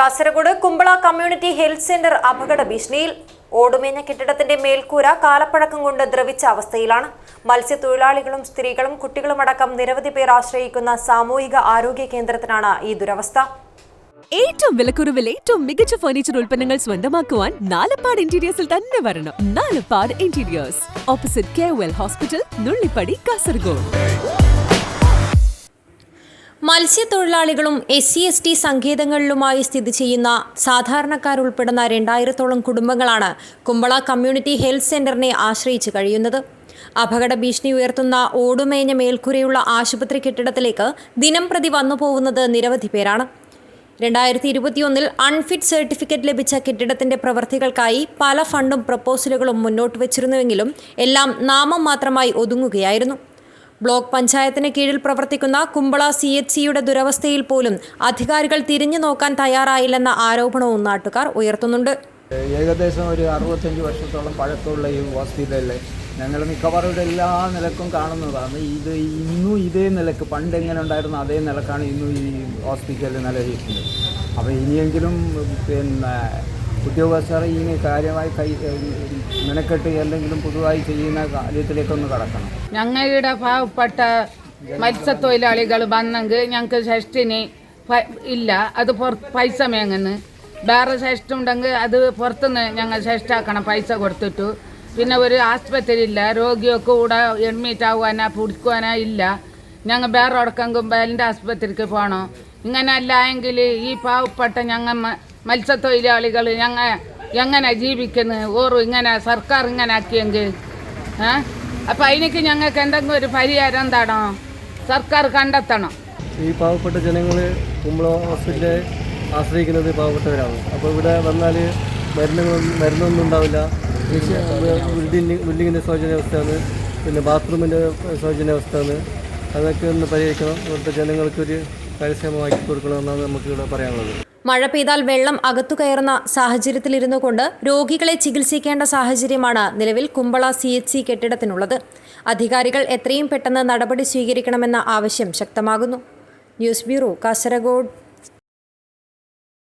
Kasaragod Kumbala community health centre അപകട ഭീഷണിയിൽ. ഓടുമേഞ്ഞ കെട്ടിടത്തിന്റെ മേൽക്കൂര കാലപ്പഴക്കം കൊണ്ട് ദ്രവിച്ച അവസ്ഥയിലാണ്. മത്സ്യത്തൊഴിലാളികളും സ്ത്രീകളും കുട്ടികളുമടക്കം നിരവധി പേർ ആശ്രയിക്കുന്ന സാമൂഹിക ആരോഗ്യ കേന്ദ്രത്തിനാണ് ഈ ദുരവസ്ഥ. ഏറ്റവും വിലക്കുറവിൽ ഏറ്റവും മികച്ച ഫർണിച്ചർ ഉൽപ്പന്നങ്ങൾ സ്വന്തമാക്കുവാൻ നാലപ്പാട് ഇന്റീരിയേഴ്സിൽ തന്നെ വരണം. Nalappad interiors opposite K hospital Nullippady Kasaragod മത്സ്യത്തൊഴിലാളികളും എസ് സി എസ് ടി സങ്കേതങ്ങളിലുമായി സ്ഥിതി ചെയ്യുന്ന സാധാരണക്കാരുൾപ്പെടുന്ന രണ്ടായിരത്തോളം കുടുംബങ്ങളാണ് കുമ്പള കമ്മ്യൂണിറ്റി ഹെൽത്ത് സെന്ററിനെ ആശ്രയിച്ച് കഴിയുന്നത്. അപകട ഭീഷണി ഉയർത്തുന്ന ഓടുമേഞ്ഞ മേൽക്കൂരയുള്ള ആശുപത്രി കെട്ടിടത്തിലേക്ക് ദിനം പ്രതി വന്നു പോകുന്നത് നിരവധി പേരാണ്. രണ്ടായിരത്തി ഇരുപത്തിയൊന്നിൽ അൺഫിറ്റ് സർട്ടിഫിക്കറ്റ് ലഭിച്ച കെട്ടിടത്തിന്റെ പ്രവൃത്തികൾക്കായി പല ഫണ്ടും പ്രപ്പോസലുകളും മുന്നോട്ട് വച്ചിരുന്നുവെങ്കിലും എല്ലാം നാമം മാത്രമായി ഒതുങ്ങുകയായിരുന്നു. ബ്ലോക്ക് പഞ്ചായത്തിന് കീഴിൽ പ്രവർത്തിക്കുന്ന കുമ്പള സി എച്ച് സിയുടെ ദുരവസ്ഥയിൽ പോലും അധികാരികൾ തിരിഞ്ഞു നോക്കാൻ തയ്യാറായില്ലെന്ന ആരോപണവും നാട്ടുകാർ ഉയർത്തുന്നുണ്ട്. ഏകദേശം ഒരു അറുപത്തഞ്ച് വർഷത്തോളം പഴക്കമുള്ള ഈ ഹോസ്പിറ്റലിൽ ഞങ്ങൾ മിക്കവാറും എല്ലാ നിലക്കും കാണുന്നതാണ്. ഇത് ഇന്നും ഇതേ നിലയ്ക്ക് പണ്ട് എങ്ങനെ ഉണ്ടായിരുന്ന അതേ നിലക്കാണ് ഇന്നും ഈ ഹോസ്പിറ്റലിൽ നിലനിൽക്കുന്നത്. അപ്പോൾ ഇനിയെങ്കിലും പിന്നെ ഉദ്യോഗസ്ഥർ ഇനി കാര്യമായി കൈ മെനക്കെട്ട് എന്തെങ്കിലും പുതുതായി ചെയ്യുന്ന കാര്യത്തിലേക്കൊന്ന് കടക്കണം. ഞങ്ങളുടെ പാവപ്പെട്ട മത്സ്യത്തൊഴിലാളികൾ വന്നെങ്കിൽ ഞങ്ങൾക്ക് ഷഷ്ടിന് ഇല്ല അത് പൈസ മേങ്ങുന്നു. വേറെ ഷഷ്ടി ഉണ്ടെങ്കിൽ അത് പുറത്തുനിന്ന് ഞങ്ങൾ ഷഷ്ടാക്കണം പൈസ കൊടുത്തിട്ടു. പിന്നെ ഒരു ആസ്പത്രി ഇല്ല രോഗിയൊക്കെ കൂടെ അഡ്മിറ്റ് ആവാനാ പിടിക്കുവാനാ ഇല്ല. ഞങ്ങൾ വേറെ ഉടക്കെങ്കും ബലിന്റെ ആസ്പത്രിക്ക് പോകണം. ഇങ്ങനെ അല്ല എങ്കിൽ ഈ പാവപ്പെട്ട ഞങ്ങൾ മത്സ്യത്തൊഴിലാളികൾ ഞങ്ങൾ എങ്ങനെ ജീവിക്കുന്നത് ഓറും ഇങ്ങനെ സർക്കാർ ഇങ്ങനെ ആക്കിയെങ്കിൽ ഏ? അപ്പം അതിനൊക്കെ ഞങ്ങൾക്ക് എന്തെങ്കിലും ഒരു പരിഹാരം എന്താണോ? സർക്കാർ കണ്ടെത്തണം. ഈ പാവപ്പെട്ട ജനങ്ങൾ കുമ്പള ഹോസ്പിറ്റലെ ആശ്രയിക്കുന്നത് പാവപ്പെട്ടവരാണ്. അപ്പോൾ ഇവിടെ വന്നാൽ മരുന്നുകളൊന്നും മരുന്നൊന്നും ഉണ്ടാവില്ല. ബിൽഡിങ് ബിൽഡിങ്ങിന്റെ അവസ്ഥയാണ് പിന്നെ ബാത്റൂമിന്റെ ശോചനാവസ്ഥയാണ് അതൊക്കെ ഒന്ന് പരിഹരിക്കണം. ഇവിടുത്തെ ജനങ്ങൾക്കൊരു കാര്യക്ഷമമാക്കി കൊടുക്കണമെന്നാണ് നമുക്കിവിടെ പറയാനുള്ളത്. മഴ പെയ്താൽ വെള്ളം അകത്തു കയറുന്ന സാഹചര്യത്തിലിരുന്നു കൊണ്ട് രോഗികളെ ചികിത്സിക്കേണ്ട സാഹചര്യമാണ് നിലവിൽ കുമ്പള സി എച്ച് സി കെട്ടിടത്തിനുള്ളത്. അധികാരികൾ എത്രയും പെട്ടെന്ന് നടപടി സ്വീകരിക്കണമെന്ന ആവശ്യം ശക്തമാകുന്നു. News bureau Kasaragod.